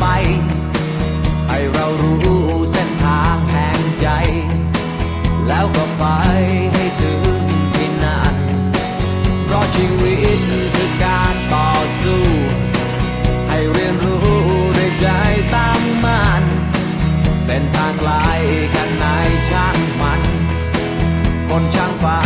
ไป ให้เรารู้เส้นทางแห่งใจ แล้วก็ไปให้ถึงที่นั่นเพราะชีวิตคือการต่อสู้ ให้เรียนรู้ในใจตั้งมั่นเส้นทางไกลกันไหนช่างมัน คนช่างฝัน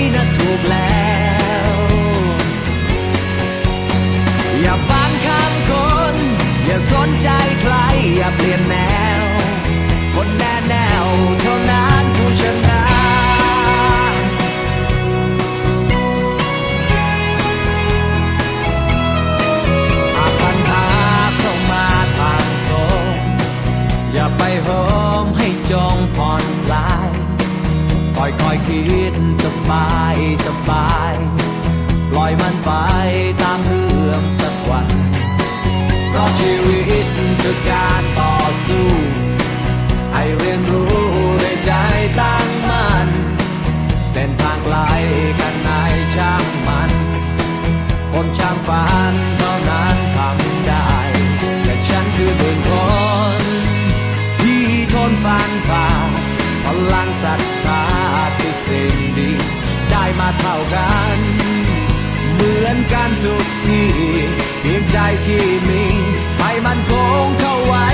บายสบายปล่อยมันไปตามเรื่องสักวัน เพราะชีวิตคือการต่อสู้ให้เรียนรู้ด้วยใจตั้งมั่นเส้นทางไกลกันไหนช่างมัน คนช่างฝัน ได้มาเท่ากัน เหมือนกันทุกทีเพียงใจที่มีไปมันคงเข้าไว้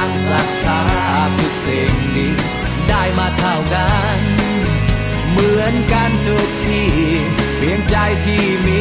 างศรัทธาคือสิ่งดีได้มาเท่ากัน เหมือนกันทุกที่เพียงใจที่มี